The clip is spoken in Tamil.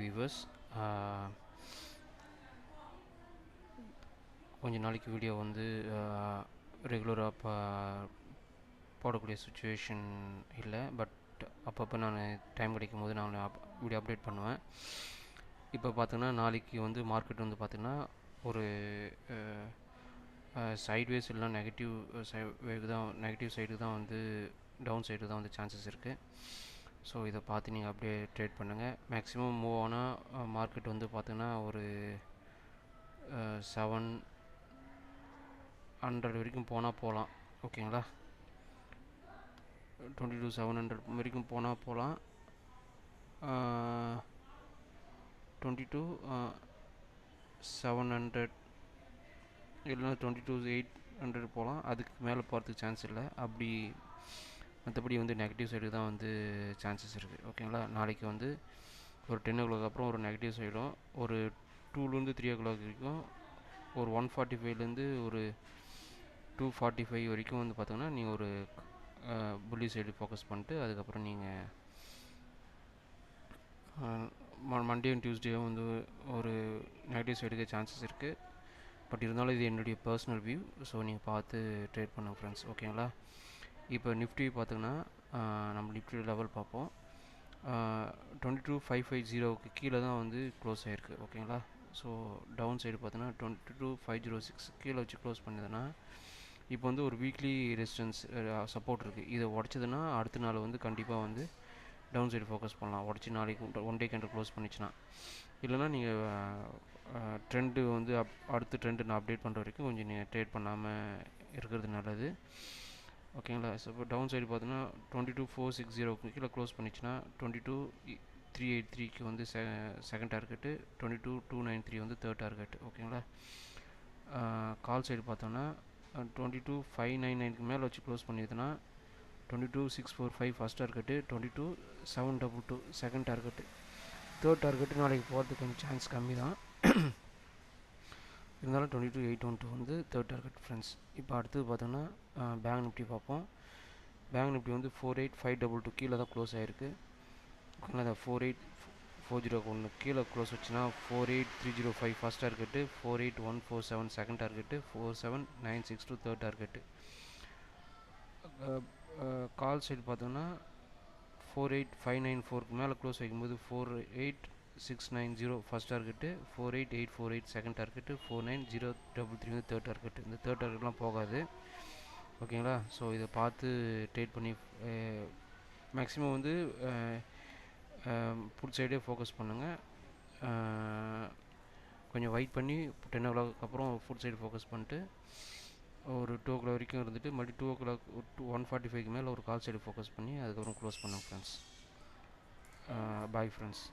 வியூவர்ஸ் uh, கொஞ்ச நாளைக்கு வீடியோ வந்து uh, ரெகுலராக பா போடக்கூடிய சுச்சுவேஷன் இல்லை பட் அப்பப்போ நான் டைம் கிடைக்கும் போது நான் அப் வீடியோ அப்டேட் பண்ணுவேன். இப்போ பார்த்தீங்கன்னா நாளைக்கு வந்து மார்க்கெட் வந்து பார்த்திங்கன்னா ஒரு சைட்வேஸ் இல்லைனா நெகட்டிவ் சைடு தான் நெகட்டிவ் சைடு தான் வந்து டவுன் சைடு தான் வந்து சான்சஸ் இருக்குது ஸோ இதை பார்த்து நீங்கள் அப்படியே ட்ரேட் பண்ணுங்கள் மேக்ஸிமம் மூவ் ஆனால் மார்க்கெட் வந்து பார்த்திங்கன்னா ஒரு செவன் ஹண்ட்ரட் வரைக்கும் போனால் போகலாம் ஓகேங்களா டுவெண்ட்டி டூ செவன் ஹண்ட்ரட் வரைக்கும் போனால் போகலாம் டுவெண்ட்டி டூ செவன் ஹண்ட்ரட் இல்லைன்னா டுவெண்ட்டி டூ எயிட் ஹண்ட்ரட் போகலாம் அதுக்கு மேலே போகிறதுக்கு சான்ஸ் இல்லை. அப்படி மற்றபடி வந்து நெகட்டிவ் சைடு தான் வந்து சான்சஸ் இருக்குது ஓகேங்களா நாளைக்கு வந்து ஒரு டென் ஓ கிளாக் அப்புறம் ஒரு நெகட்டிவ் சைடும் ஒரு டூலேருந்து த்ரீ ஓ கிளாக் வரைக்கும் ஒரு ஒன் ஃபார்ட்டி ஃபைவ்லேருந்து ஒரு டூ ஃபார்ட்டி ஃபைவ் வரைக்கும் வந்து பார்த்தோங்கன்னா நீங்கள் ஒரு புள்ளி சைடு ஃபோக்கஸ் பண்ணிட்டு அதுக்கப்புறம் நீங்கள் மண்டே அண்ட் டியூஸ்டேவும் வந்து ஒரு நெகட்டிவ் சைடுக்கு சான்சஸ் இருக்குது பட் இருந்தாலும் இது என்னுடைய பர்சனல் வியூ ஸோ நீங்கள் பார்த்து ட்ரேட் பண்ணுங்கள் ஃப்ரெண்ட்ஸ் ஓகேங்களா இப்போ நிஃப்டி பார்த்திங்கன்னா நம்ம நிஃப்டி லெவல் பார்ப்போம். டுவெண்ட்டி டூ ஃபைவ் ஃபைவ் ஜீரோவுக்கு கீழே தான் வந்து க்ளோஸ் ஆகிருக்கு ஓகேங்களா? ஸோ டவுன் சைடு பார்த்தீங்கன்னா twenty two five zero six கீழே வச்சு க்ளோஸ் பண்ணுதுன்னா இப்போ வந்து ஒரு வீக்லி ரெசிஸ்டன்ஸ் சப்போர்ட் இருக்குது இதை உடச்சதுன்னா அடுத்த நாள் வந்து கண்டிப்பாக வந்து டவுன் சைடு ஃபோக்கஸ் பண்ணலாம். உடச்சி நாளைக்கு ஒன் டே கேண்டில் க்ளோஸ் பண்ணிச்சுன்னா. இல்லைனா நீங்கள் ட்ரெண்டு வந்து அப் அடுத்த ட்ரெண்டு நான் அப்டேட் பண்ணுற வரைக்கும் கொஞ்சம் நீங்கள் ட்ரேட் பண்ணாமல் இருக்கிறது நல்லது. ஓகேங்களா? ஸோ இப்போ டவுன் சைடு பார்த்தீங்கன்னா டுவெண்ட்டி டூ ஃபோர் சிக்ஸ் ஜீரோக்கு கீழே க்ளோஸ் பண்ணிச்சுன்னா டுவெண்ட்டி டூ த்ரீ எயிட் த்ரீக்கு வந்து செ second target twenty two two nine three வந்து தேர்ட் டார்கெட் ஓகேங்களா? கால் சைடு பார்த்தோன்னா டுவெண்ட்டி டூ ஃபைவ் நைன் நைனுக்கு மேலே வச்சு close பண்ணிடுதுன்னா twenty two six four five first target twenty two seven double two second target third target நாளைக்கு போகிறதுக்கு கொஞ்சம் சான்ஸ் கம்மி தான் இருந்தாலும் twenty two eight one two வந்து தேர்ட் டார்கெட் ஃப்ரெண்ட்ஸ் இப்போ அடுத்தது பார்த்தோன்னா பேங்க் நிஃப்டி பார்ப்போம். பேங்க் நிஃப்டி வந்து four eight five double two கீழே தான் க்ளோஸ் ஆகிருக்கு அந்த ஃபோர் எயிட் ஃபோர் ஜீரோ ஒன்று கீழே க்ளோஸ் வச்சுன்னா four eight three zero five first target four eight one four seven second target four seven nine six two third target call side பார்த்தோன்னா ஃபோர் எயிட் ஃபைவ் நைன் ஃபோருக்கு மேலே க்ளோஸ் வைக்கும்போது four eight six nine zero first target four eight eight four eight second target four nine zero double three வந்து தேர்ட் டார்கெட்டு இந்த தேர்ட் டார்கெட்லாம் போகாது. ஓகேங்களா ஸோ இதை பார்த்து ட்ரேட் பண்ணி மேக்ஸிமம் வந்து புட் சைடே ஃபோக்கஸ் பண்ணுங்கள் கொஞ்சம் வெயிட் பண்ணி டென் ஓ கிளாக் அப்புறம் ஃபுட் சைடு ஃபோக்கஸ் பண்ணிட்டு ஒரு டூ ஓ கிளாக் வரைக்கும் இருந்துட்டு மறுபடியும் two o'clock two one forty ஃபைவ்க்கு மேலே ஒரு கால் சைடு ஃபோக்கஸ் பண்ணி அதுக்கப்புறம் க்ளோஸ் பண்ணுங்க ஃப்ரெண்ட்ஸ் பாய் ஃப்ரெண்ட்ஸ்